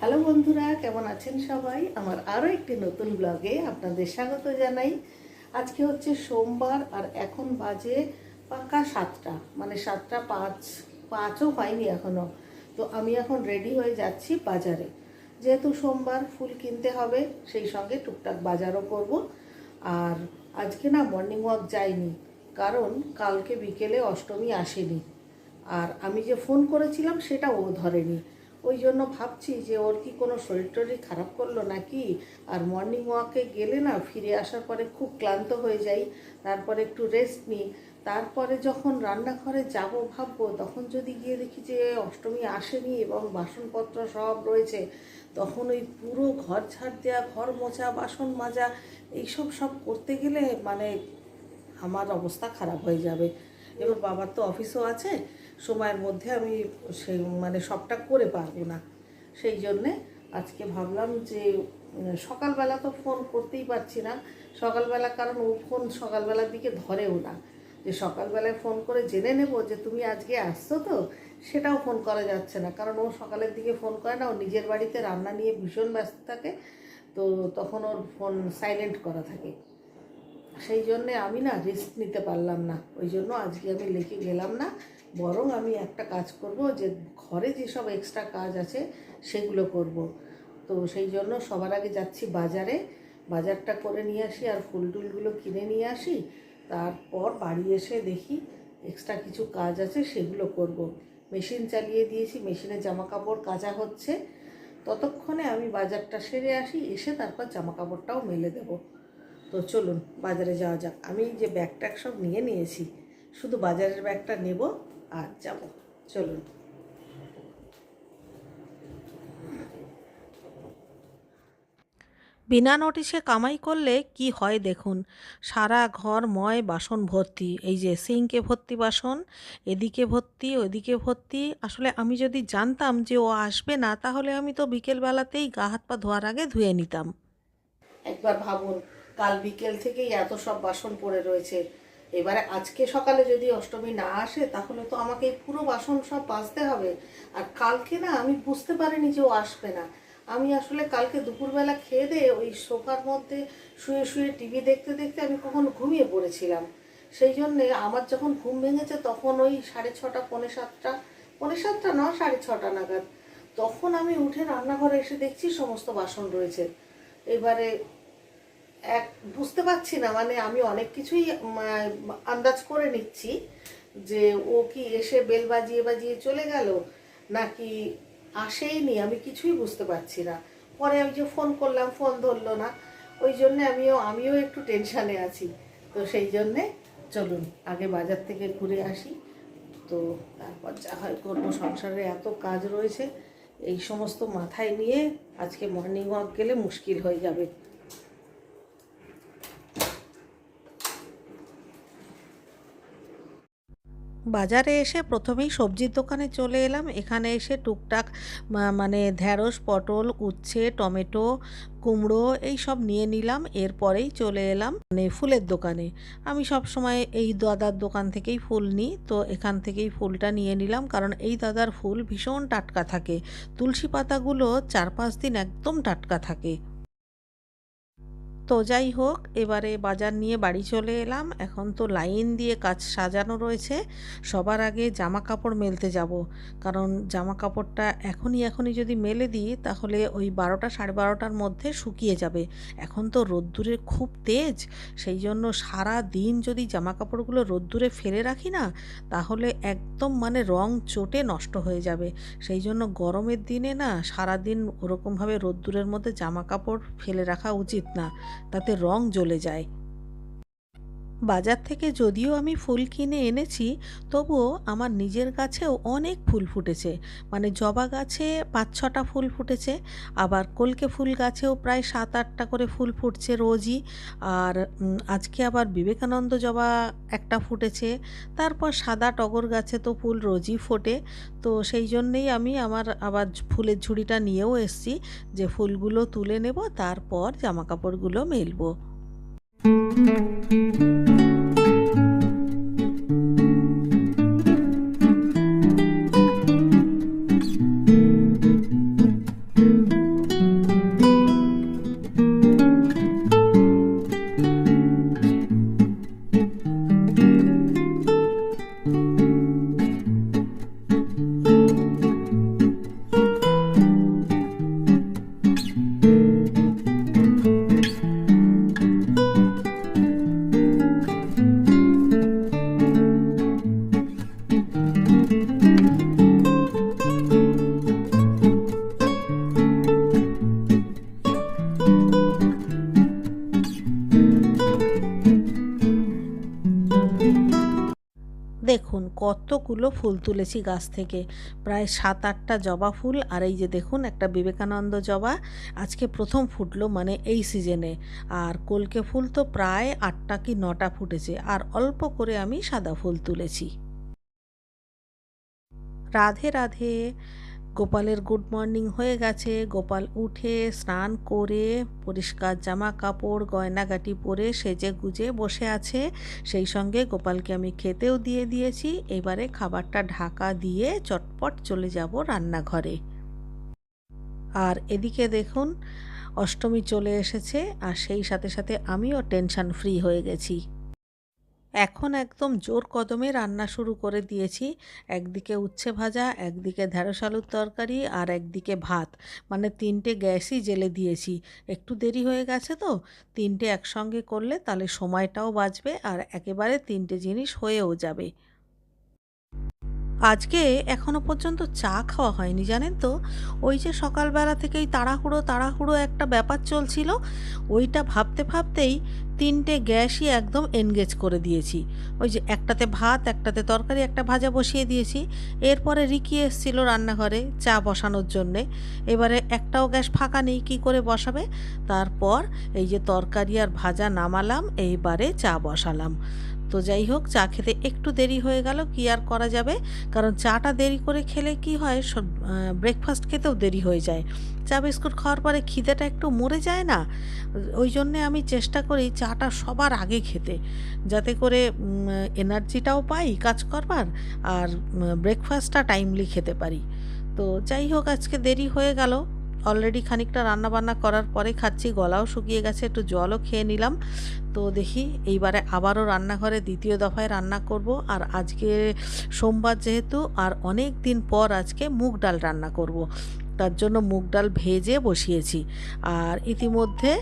Hello বন্ধুরা, কেমন আছেন সবাই? আমার আরও একটি নতুন ব্লগে আপনাদের স্বাগত জানাই। আজকে হচ্ছে সোমবার আর এখন বাজে পাকা সাতটা। মানে সাতটা পাঁচ, পাঁচও হয়নি এখনও তো আমি এখন রেডি হয়ে যাচ্ছি বাজারে। যেহেতু সোমবার ফুল কিনতে হবে, সেই সঙ্গে টুকটাক বাজারও করব। আর আজকে না মর্নিং ওয়াক যাইনি, কারণ কালকে বিকেলে অষ্টমী আসেনি। আর আমি যে ফোন করেছিলাম, সেটা ও ধরেনি। ওই জন্য ভাবছি যে ওর কি কোনো শরীর টরীর খারাপ করল নাকি? আর মর্নিং ওয়াকে গেলে না ফিরে আসার পরে খুব ক্লান্ত হয়ে যাই, তারপরে একটু রেস্ট নিই। তারপরে যখন রান্নাঘরে যাব ভাববো, তখন যদি গিয়ে দেখি যে অষ্টমী আসেনি এবং বাসনপত্র সব রয়েছে, তখন ওই পুরো ঘর ঝাড় দেওয়া ঘর মোছা, বাসন মাজা, এইসব সব করতে গেলে মানে আমার অবস্থা খারাপ হয়ে যাবে। এবার বাবার তো অফিসও আছে সময়ের মধ্যে আমি সেই মানে সবটা করে পারব না। সেই জন্যে আজকে ভাবলাম যে সকালবেলা তো ফোন করতেই পারছি না। সকালবেলা কারণ ও ফোন সকালবেলার দিকে ধরেও না। যে সকালবেলায় ফোন করে জেনে নেব যে তুমি আজকে আসছো তো, সেটাও ফোন করা যাচ্ছে না। কারণ ও সকালের দিকে ফোন করে না, ও নিজের বাড়িতে রান্না নিয়ে ভীষণ ব্যস্ত থাকে। তো তখন ওর ফোন সাইলেন্ট করা থাকে। সেই জন্যে আমি না রেস্ট নিতে পারলাম না। ওই জন্য আজকে আমি লেকে গেলাম না। বরং আমি একটা কাজ করব যে ঘরে যেসব এক্সট্রা কাজ আছে সেগুলো করব। তো সেই জন্য সবার আগে যাচ্ছি বাজারে। বাজারটা করে নিয়ে আসি আর ফুল টুলগুলো কিনে নিয়ে আসি। তারপর বাড়ি এসে দেখি এক্সট্রা কিছু কাজ আছে সেগুলো করব। মেশিন চালিয়ে দিয়েছি, মেশিনে জামা কাপড় কাচা হচ্ছে। ততক্ষণে আমি বাজারটা সেরে আসি, এসে তারপর জামা কাপড়টাও মেলে দেবো। তো চলুন বাজারে যাওয়া যাক। আমি যে ব্যাগ সব নিয়ে নিয়েছি, শুধু বাজারের ব্যাগটা নেব। আর যাব। চলুন। বিনা নোটিশে কামাই করলে কি হয় দেখুন সারা ঘর ময় বাসন ভর্তি। এই যে সিঙ্কে ভর্তি বাসন এদিকে ভর্তি ওদিকে ভর্তি। আসলে আমি যদি জানতাম যে ও আসবে না তাহলে আমি তো বিকেলবেলাতেই গা হাত পা ধোয়ার আগে ধুয়ে নিতাম। একবার ভাবুন কাল বিকেল থেকেই এত সব বাসন পড়ে রয়েছে। এবারে আজকে সকালে যদি অষ্টমী না আসে, তাহলে তো আমাকে এই পুরো বাসন সব বাজতে হবে। আর কালকে না আমি বুঝতে পারিনি যে ও আসবে না। আমি আসলে কালকে দুপুরবেলা খেয়ে দিয়ে ওই সোফার মধ্যে শুয়ে শুয়ে টিভি দেখতে দেখতে আমি কখন ঘুমিয়ে পড়েছিলাম। সেই জন্যে আমার যখন ঘুম ভেঙেছে তখন ওই সাড়ে ছটা, পৌনে সাতটা পৌনে সাতটা না সাড়ে ছটা নাগাদ, তখন আমি উঠে রান্নাঘরে এসে দেখছি সমস্ত বাসন রয়েছে। এবারে এক, বুঝতে পারছি না মানে আমি অনেক কিছুই আন্দাজ করে নিচ্ছি যে ও কি এসে বেল বাজিয়ে বাজিয়ে চলে গেল নাকি আসেইনি, আমি কিছুই বুঝতে পারছি না। পরে আমি যে ফোন করলাম ফোন ধরলো না, ওই জন্যে আমিও আমিও একটু টেনশানে আছি। তো সেই জন্যে চলুন, আগে বাজার থেকে ঘুরে আসি। তো তারপর যা হয় করব, সংসারে এত কাজ রয়েছে, এই সমস্ত মাথায় নিয়ে আজকে মর্নিং ওয়াক গেলে মুশকিল হয়ে যাবে। বাজারে এসে প্রথমেই সবজির দোকানে চলে এলাম। এখানে এসে টুকটাক মানে ঢ্যাঁড়স পটল, উচ্ছে, টমেটো, কুমড়ো এই সব নিয়ে নিলাম। এরপরেই চলে এলাম মানে ফুলের দোকানে। আমি সব সময় এই দাদার দোকান থেকেই ফুল নিই, তো এখান থেকেই ফুলটা নিয়ে নিলাম। কারণ এই দাদার ফুল ভীষণ টাটকা থাকে। তুলসী পাতাগুলো চার পাঁচ দিন একদম টাটকা থাকে। তো যাই হোক, এবারে বাজার নিয়ে বাড়ি চলে এলাম। এখন তো লাইন দিয়ে কাজ সাজানো রয়েছে। সবার আগে জামা কাপড় মেলতে যাব। কারণ জামা কাপড়টা এখনই এখনই যদি মেলে দিই, তাহলে ওই বারোটা সাড়ে বারোটার মধ্যে শুকিয়ে যাবে। এখন তো রোদ্দুরের খুব তেজ, সেই জন্য সারা দিন যদি জামা কাপড়গুলো রোদ্দুরে ফেলে রাখি না, তাহলে একদম মানে রং চটে নষ্ট হয়ে যাবে। সেই জন্য গরমের দিনে না সারা দিন ওরকমভাবে রোদ্দুরের মধ্যে জামা কাপড় ফেলে রাখা উচিত না। তাতে রং জ্বলে যায়। বাজার থেকে যদিও আমি ফুল কিনে এনেছি, তবুও আমার নিজের গাছেও অনেক ফুল ফুটেছে। মানে জবা গাছে পাঁচ ছটা ফুল ফুটেছে, আবার কলকে ফুল গাছেও প্রায় সাত আটটা করে ফুল ফুটছে রোজই। আর আজকে আবার বিবেকানন্দ জবা একটা ফুটেছে, তারপর সাদা টগর গাছে তো ফুল রোজই ফোটে। তো সেই জন্যেই আমি আমার আবার ফুলের ঝুড়িটা নিয়েও এসছি যে ফুলগুলো তুলে নেব, তারপর জামা কাপড়গুলো মেলবো। কতগুলো ফুল তুলেছি গাছ থেকে। প্রায় সাত আটটা জবা ফুল আর এই যে দেখুন একটা বিবেকানন্দ জবা। আজকে প্রথম ফুটলো মানে এই সিজনে আর কলকে ফুল তো প্রায় আটটা কি নটা ফুটেছে। আর অল্প করে আমি সাদা ফুল তুলেছি। রাধে রাধে। গোপালের গুড মর্নিং হয়ে গেছে। গোপাল উঠে স্নান করে পরিষ্কার জামা কাপড় গয়নাগাটি পরে সেজে গুজে বসে আছে। সেই সঙ্গে গোপালকে আমি খেতেও দিয়ে দিয়েছি। এবারে খাবারটা ঢাকা দিয়ে চটপট চলে যাব রান্নাঘরে। আর এদিকে দেখুন, অষ্টমী চলে এসেছে, আর সেই সাথে সাথে আমিও টেনশন ফ্রি হয়ে গেছি। এখন একদম জোর কদমে রান্না শুরু করে দিয়েছি। একদিকে উচ্ছে ভাজা, একদিকে ঢেঁড়স আলুর তরকারি আর একদিকে ভাত। মানে তিনটে গ্যাসই জেলে দিয়েছি। একটু দেরি হয়ে গেছে তো, তিনটে একসঙ্গে করলে তাহলে সময়টাও বাঁচবে আর একেবারে তিনটে জিনিস হয়েও যাবে। আজকে এখনও পর্যন্ত চা খাওয়া হয়নি, জানেন তো? ওই যে সকালবেলা থেকেই তাড়াহুড়ো তাড়াহুড়ো একটা ব্যাপার চলছিল, ওইটা ভাবতে ভাবতেই তিনটে গ্যাসই একদম এনগেজ করে দিয়েছি। ওই যে একটাতে ভাত, একটাতে তরকারি, একটা ভাজা বসিয়ে দিয়েছি। এরপরে রিকি এসছিল রান্নাঘরে চা বসানোর জন্যে। এবারে একটাও গ্যাস ফাঁকা নেই, কী করে বসাবে? তারপর এই যে তরকারি আর ভাজা নামালাম, এইবারে চা বসালাম। তো যাই হোক, চা খেতে একটু দেরি হয়ে গেল, কি আর করা যাবে? কারণ চাটা দেরি করে খেলে কি হয় ব্রেকফাস্ট খেতেও দেরি হয়ে যায়। চা বিস্কুট খাওয়ার পরে খিদেটা একটু মরে যায় না? ওই জন্যে আমি চেষ্টা করি চাটা সবার আগে খেতে। যাতে করে এনার্জিটাও পাই কাজ করবার, আর ব্রেকফাস্টটা টাইমলি খেতে পারি। তো যাই হোক, আজকে দেরি হয়ে গেল। অলরেডি খানিকটা রান্না বান্না করার পরে খাচ্ছি, গলাও শুকিয়ে গেছে, একটু জলও খেয়ে নিলাম। তো দেখি এইবারে আবারও রান্নাঘরে দ্বিতীয় দফায় রান্না করব। আর আজকে সোমবার যেহেতু, আর অনেক দিন পর আজকে মুগ ডাল রান্না করব। তার জন্য মুগ ডাল ভেজে বসিয়েছি। আর ইতিমধ্যে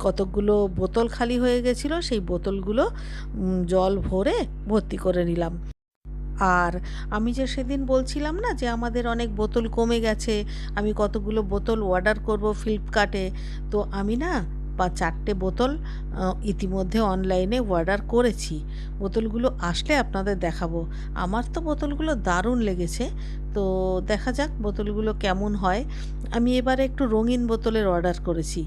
কতকগুলো বোতল খালি হয়ে গেছিল, সেই বোতলগুলো জল ভরে ভর্তি করে নিলাম। আর আমি যে সেদিন বলছিলাম না যে আমাদের অনেক বোতল কমে গেছে, আমি কতগুলো বোতল অর্ডার করব ফ্লিপকার্টে তো আমি না বা চারটে বোতল ইতিমধ্যে অনলাইনে অর্ডার করেছি। বোতলগুলো আসলে আপনাদের দেখাবো। আমার তো বোতলগুলো দারুণ লেগেছে, তো দেখা যাক বোতলগুলো কেমন হয়। আমি এবারে একটু রঙিন বোতলের অর্ডার করেছি,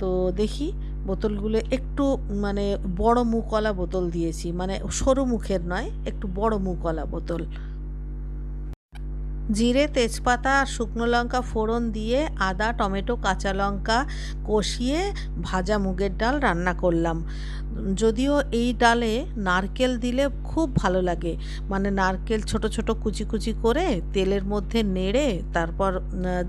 তো দেখি বোতলগুলো একটু মানে বড় মুখওয়ালা বোতল দিয়েছি মানে সরু মুখের নয়, একটু বড় মুখওয়ালা বোতল। জিরে, তেজপাতা আর শুকনো লঙ্কা ফোড়ন দিয়ে আদা, টমেটো, কাঁচা লঙ্কা কষিয়ে ভাজা মুগের ডাল রান্না করলাম। যদিও এই ডালে নারকেল দিলে খুব ভালো লাগে। মানে নারকেল ছোট ছোট, কুচি কুচি করে তেলের মধ্যে নেড়ে তারপর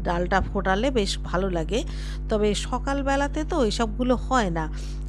ডালটা ফোটালে বেশ ভালো লাগে। তবে সকালবেলাতে তো এসবগুলো হয় না।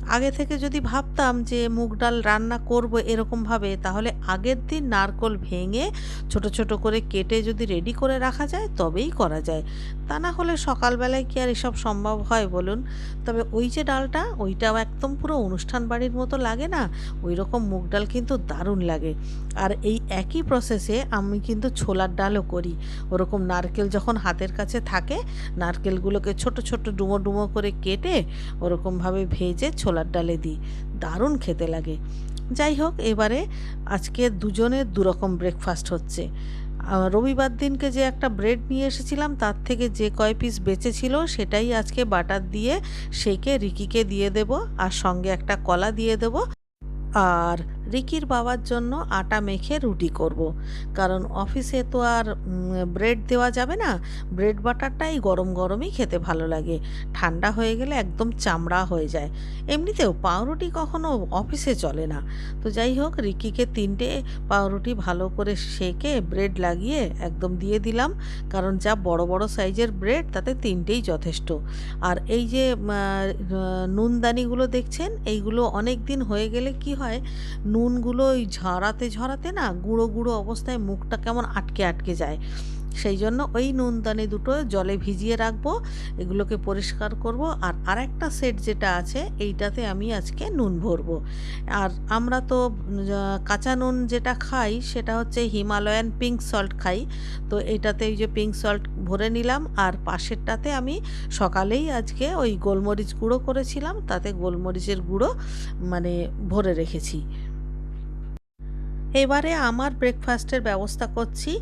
আগে থেকে যদি ভাবতাম যে মুগ ডাল রান্না করব এরকমভাবে তাহলে আগের দিন নারকল ভেঙে ছোট ছোট করে কেটে যদি রেডি করে রাখা যায়, তবেই করা যায়। তা না হলে সকালবেলায় কি আর এসব সম্ভব হয় বলুন? তবে ওই যে ডালটা, ওইটাও একদম পুরো অনুষ্ঠান বাড়ির মতো লাগে না? ওই রকম মুগ ডাল কিন্তু দারুণ লাগে। আর এই একই প্রসেসে আমি কিন্তু ছোলার ডালও করি। ওরকম নারকেল যখন হাতের কাছে থাকে, নারকেলগুলোকে ছোট ছোট ডুমো ডুমো করে কেটে ওরকমভাবে ভেজে ছোলার ডালে দিই। দারুণ খেতে লাগে। যাই হোক, এবারে আজকে দুজনের দুরকম ব্রেকফাস্ট হচ্ছে। রবিবার দিনকে যে একটা ব্রেড নিয়ে এসেছিলাম, তার থেকে যে কয় পিস বেঁচে ছিল সেটাই আজকে বাটার দিয়ে সেকে রিকিকে দিয়ে দেব, আর সঙ্গে একটা কলা দিয়ে দেব। আর রিকির বাবার জন্য আটা মেখে রুটি করব। কারণ অফিসে তো আর ব্রেড দেওয়া যাবে না। ব্রেড বাটারটাই গরম গরমই খেতে ভালো লাগে। ঠান্ডা হয়ে গেলে একদম চামড়া হয়ে যায়। এমনিতেও পাউরুটি কখনো অফিসে চলে না। তো যাই হোক, রিকিকে তিনটে পাউরুটি ভালো করে সেকে ব্রেড লাগিয়ে একদম দিয়ে দিলাম। কারণ যা বড় বড় সাইজের ব্রেড, তাতে তিনটেই যথেষ্ট। আর এই যে নুনদানিগুলো দেখছেন, এইগুলো অনেক দিন হয়ে গেলে কি হয় নুনগুলো ওই ঝরাতে ঝরাতে না গুঁড়ো গুঁড়ো অবস্থায় মুখটা কেমন আটকে আটকে যায়। সেই জন্য ওই নুনদানি দুটো জলে ভিজিয়ে রাখব, এগুলোকে পরিষ্কার করব আর আরেকটা সেট যেটা আছে এইটাতে আমি আজকে নুন ভরবো। আর আমরা তো কাঁচা নুন যেটা খাই সেটা হচ্ছে হিমালয়ান পিঙ্ক সল্ট খাই। তো এইটাতে এই যে পিঙ্ক সল্ট ভরে নিলাম আর পাশেরটাতে আমি সকালেই আজকে ওই গোলমরিচ গুঁড়ো করেছিলাম, তাতে গোলমরিচের গুঁড়ো মানে ভরে রেখেছি। এবারে আমার ব্রেকফাস্টের ব্যবস্থা করছি।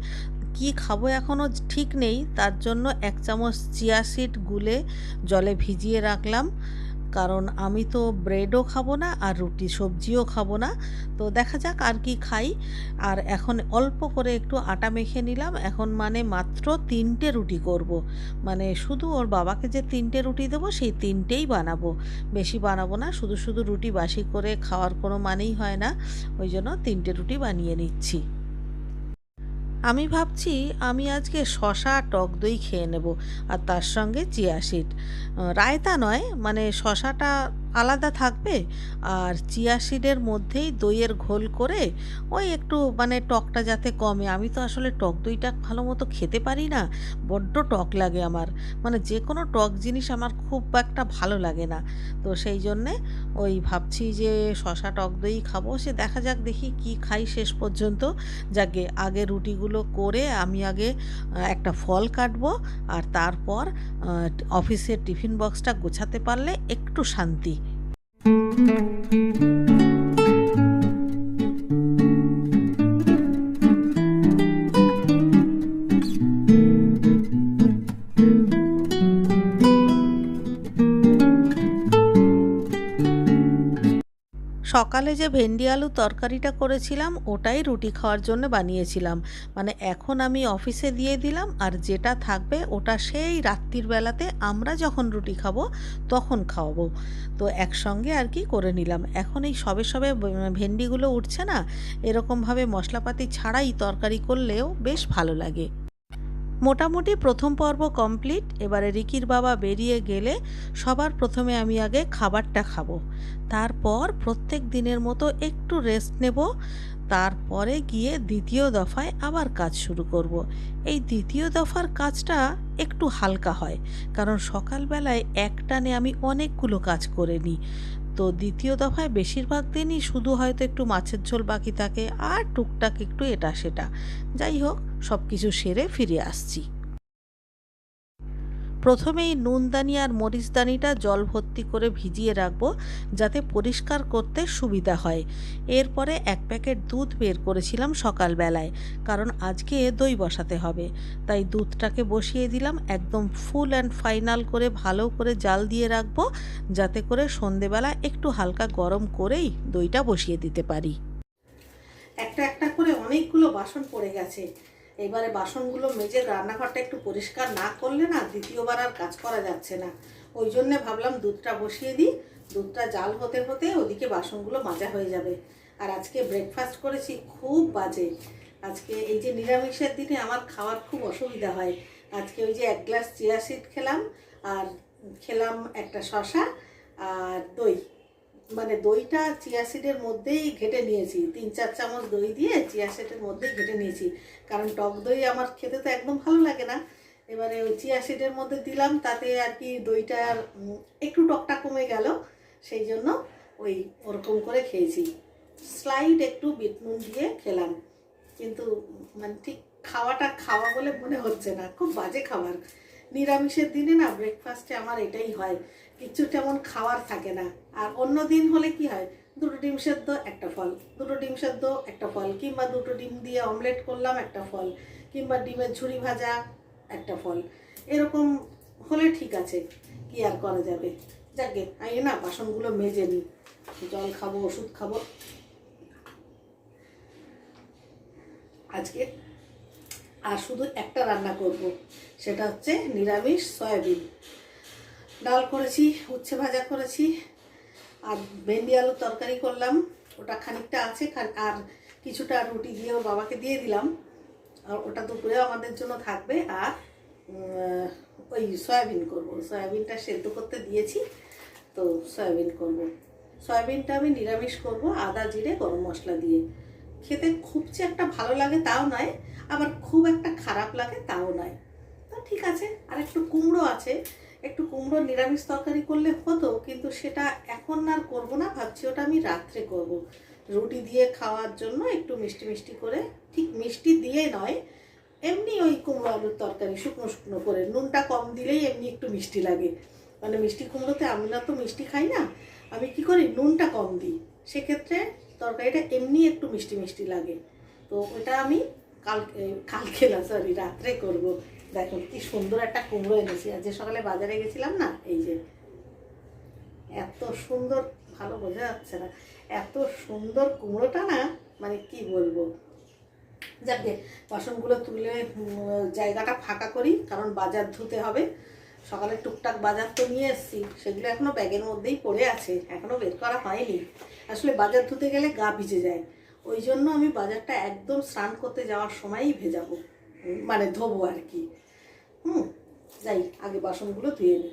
কি খাব এখনও ঠিক নেই, তার জন্য এক চামচ চিয়া সিড গুলে জলে ভিজিয়ে রাখলাম। কারণ আমি তো ব্রেডও খাব না আর রুটি সবজিও খাব না। তো দেখা যাক আর কি খাই। আর এখন অল্প করে একটু আটা মেখে নিলাম। এখন মানে মাত্র তিনটে রুটি করব। মানে শুধু ওর বাবাকে যে তিনটে রুটি দেবো, সেই তিনটেই বানাবো। বেশি বানাবো না, শুধু শুধু রুটি বাসি করে খাওয়ার কোনো মানেই হয় না। ওই জন্য তিনটে রুটি বানিয়ে নিচ্ছি। আমি ভাবছি আমি আজকে শশা টক দই খেয়ে নেব, আর তার সঙ্গে চিয়া সিড। রায়তা নয় মানে শশাটা আলাদা থাকবে আর চিয়া সিডের মধ্যেই দইয়ের ঘোল করে ওই একটু মানে টকটা যাতে কমে। আমি তো আসলে টক দইটা ভালো মতো খেতে পারি না, বড্ড টক লাগে আমার। মানে যে কোনো টক জিনিস আমার খুব একটা ভালো লাগে না। তো সেই জন্যে ওই ভাবছি যে শশা টক দই খাব, সে দেখা যাক দেখি কি খাই শেষ পর্যন্ত। যাকে আগে রুটিগুলো করে আমি আগে একটা ফল কাটবো আর তারপর অফিসের টিফিন বক্সটা গোছাতে পারলে একটু শান্তি। thank you সকালে যে ভেন্ডি আলু তরকারিটা করেছিলাম, ওটাই রুটি খাওয়ার জন্য বানিয়েছিলাম। মানে এখন আমি অফিসে দিয়ে দিলাম আর যেটা থাকবে ওটা সেই রাত্রির বেলাতে আমরা যখন রুটি খাব, তখন খাওয়াবো। তো একসঙ্গে আর কি করে নিলাম। এখন এই সবে সবে ভেন্ডিগুলো উঠছে না, এরকমভাবে মশলাপাতি ছাড়াই তরকারি করলেও বেশ ভালো লাগে। মোটামুটি প্রথম পর্ব কমপ্লিট। এবারে রিকির বাবা বেরিয়ে গেলে সবার প্রথমে আমি আগে খাবারটা খাব। তারপর প্রত্যেক দিনের মতো একটু রেস্ট নেব। তারপরে গিয়ে দ্বিতীয় দফায় আবার কাজ শুরু করব। এই দ্বিতীয় দফার কাজটা একটু হালকা হয়। কারণ সকালবেলায় একটানে আমি অনেকগুলো কাজ করে নিই। তো দ্বিতীয় দফায় বেশিরভাগ দিনই শুধু হয়তো একটু মাছের ঝোল বাকি থাকে আর টুকটাক একটু এটা সেটা। যাই হোক সব কিছু সেরে ফিরে আসছি। প্রথমেই নুনদানি আর মরিচদানিটা জল ভর্তি করে ভিজিয়ে রাখব যাতে পরিষ্কার করতে সুবিধা হয়। এরপরে এক প্যাকেট দুধ বের করেছিলাম সকালবেলায়, কারণ আজকে দই বসাতে হবে। তাই দুধটাকে বসিয়ে দিলাম, একদম ফুল অ্যান্ড ফাইনাল করে ভালো করে জাল দিয়ে রাখব, যাতে করে সন্ধেবেলা একটু হালকা গরম করেই দইটা বসিয়ে দিতে পারি। একটা একটা করে অনেকগুলো বাসন পড়ে গেছে। এবারে বাসনগুলো মেজে রান্নাঘরটা একটু পরিষ্কার না করলে না দ্বিতীয়বার আর কাজ করা যাচ্ছে না। ওই জন্যে ভাবলাম দুধটা বসিয়ে দিই। দুধটা জাল হতে হতে ওদিকে বাসনগুলো মাজা হয়ে যাবে। আর আজকে ব্রেকফাস্ট করেছি খুব বাজে। আজকে এই যে নিরামিষের দিনে আমার খাওয়ার খুব অসুবিধা হয়। আজকে ওই যে এক গ্লাস চিয়া সিড খেলাম, আর খেলাম একটা শশা আর দই। মানে দইটা চিয়া সিডের মধ্যেই ঘেটে নিয়েছি। তিন, চার চামচ দই দিয়ে চিয়া সিডের মধ্যেই ঘেটে নিয়েছি। কারণ টক দই আমার খেতে তো একদম ভালো লাগে না। এবারে ওই চিয়া সিডের মধ্যে দিলাম, তাতে আর কি দইটার একটু টকটা কমে গেল। সেই জন্য ওই ওরকম করে খেয়েছি। স্লাইড একটু বিট নুন দিয়ে খেলাম। কিন্তু মানে ঠিক খাওয়াটা খাওয়া বলে মনে হচ্ছে না। খুব বাজে খাবার। নিরামিষের দিনে না ব্রেকফাস্টে আমার এটাই হয়। কিচ্ছু তেমন খাওয়ার থাকে না। আর অন্য দিন হলে কি হয়, দুটো ডিম সেদ্ধ, একটা ফল। দুটো ডিম সেদ্ধ, একটা ফল। কিংবা দুটো ডিম দিয়ে অমলেট করলাম, একটা ফল। কিংবা ডিমের ঝুড়ি ভাজা, একটা ফল। এরকম হলে ঠিক আছে, কি আর করা যাবে? যাকে আমি না, বাসনগুলো মেজে নিই জল খাব, ওষুধ খাব। আজকে আর শুধু একটা রান্না করব, সেটা হচ্ছে নিরামিষ সয়াবিন। ডাল করেছি, উচ্ছে ভাজা করেছি, আর ভেন্ডি আলুর তরকারি করলাম। ওটা খানিকটা আছে আর কিছুটা রুটি দিয়ে ওর বাবাকে দিয়ে দিলাম। আর ওটা দুপুরেও আমাদের জন্য থাকবে। আর ওই সয়াবিন করব। সয়াবিনটা সেদ্ধ করতে দিয়েছি, তো সয়াবিন করব। সয়াবিনটা আমি নিরামিষ করব, আদা, জিরে, গরম মশলা দিয়ে। খেতে খুব যে একটা ভালো লাগে তাও নয়, আবার খুব একটা খারাপ লাগে তাও নয়। তো ঠিক আছে আর একটু কুমড়ো আছে একটু কুমড়ো নিরামিষ তরকারি করলে হতো, কিন্তু সেটা এখন আর করব না, ভাবছি ওটা আমি রাত্রে করব। রুটি দিয়ে খাওয়ার জন্য একটু মিষ্টি মিষ্টি করে, ঠিক মিষ্টি দিয়ে নয়, এমনি ওই কুমড়ো আলুর তরকারি, শুকনো শুকনো করে, নুনটা কম দিলেই এমনি একটু মিষ্টি লাগে। মানে মিষ্টি কুমড়োতে আমি না তো মিষ্টি খাই না, আমি কি করি, নুনটা কম দিই। সেক্ষেত্রে তরকারিটা এমনি একটু মিষ্টি মিষ্টি লাগে। তো ওটা আমি কাল কালকে না সরি রাত্রে করব। দেখুন কি সুন্দর একটা কুমড়ো এনেছি। যে সকালে বাজারে গেছিলাম না, এই যে, এত সুন্দর, ভালো বোঝা যাচ্ছে না, এত সুন্দর কুমড়োটা না মানে কি বলব? যাকে বাসনগুলো তুলে জায়গাটা ফাঁকা করি, কারণ বাজার ধুতে হবে। সকালে টুকটাক বাজার তো নিয়ে এসেছি, সেগুলো এখনও ব্যাগের মধ্যেই পড়ে আছে, এখনও বের করা হয়নি। আসলে বাজার ধুতে গেলে গা ভিজে যায়। ওই জন্য আমি বাজারটা একদম স্নান করতে যাওয়ার সময়ই ভেজাবো মানে ধোবো আর কি। হুম যাই আগে বাসনগুলো ধুয়ে নিই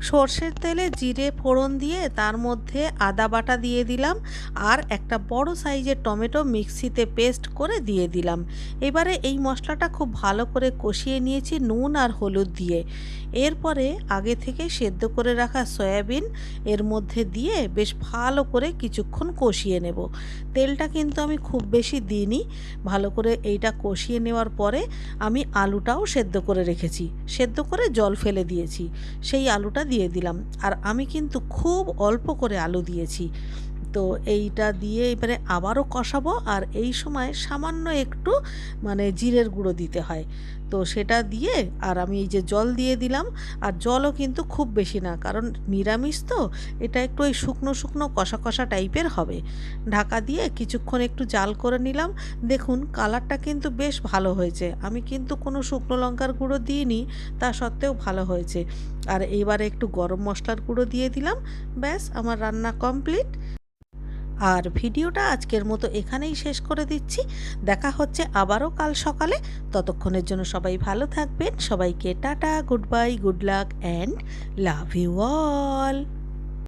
সর্ষের তেলে জিরে ফোড়ন দিয়ে তার মধ্যে আদা বাটা দিয়ে দিলাম আর একটা বড় সাইজের টমেটো মিক্সিতে পেস্ট করে দিয়ে দিলাম। এবারে এই মশলাটা খুব ভালো করে কষিয়ে নিয়েছি নুন আর হলুদ দিয়ে। এরপরে আগে থেকে সেদ্ধ করে রাখা সয়াবিন এর মধ্যে দিয়ে বেশ ভালো করে কিছুক্ষণ কষিয়ে নেব। তেলটা কিন্তু আমি খুব বেশি দিইনি। ভালো করে এইটা কষিয়ে নেওয়ার পরে আমি আলুটাও সেদ্ধ করে রেখেছি। সেদ্ধ করে জল ফেলে দিয়েছি। সেই আলুটা দিয়ে দিলাম আর আমি কিন্তু খুব অল্প করে আলু দিয়েছি। তো এইটা দিয়ে এবারে আবারও কষাবো আর এই সময় সামান্য একটু মানে জিরের গুঁড়ো দিতে হয়। তো সেটা দিয়ে আর আমি এই যে জল দিয়ে দিলাম আর জলও কিন্তু খুব বেশি না, কারণ নিরামিষ তো, এটা একটু ওই শুকনো শুকনো কষা কষা টাইপের হবে। ঢাকা দিয়ে কিছুক্ষণ একটু জাল করে নিলাম। দেখুন কালারটা কিন্তু বেশ ভালো হয়েছে। আমি কিন্তু কোনো শুকনো লঙ্কার গুঁড়ো দিইনি, তা সত্ত্বেও ভালো হয়েছে। আর এইবারে একটু গরম মশলার গুঁড়ো দিয়ে দিলাম। ব্যাস, আমার রান্না কমপ্লিট। আর ভিডিওটা আজকের মতো এখানেই শেষ করে দিচ্ছি। দেখা হচ্ছে আবারও কাল সকালে। ততক্ষণের জন্য সবাই ভালো থাকবেন। সবাইকে tata, good bye, good luck, and love you all.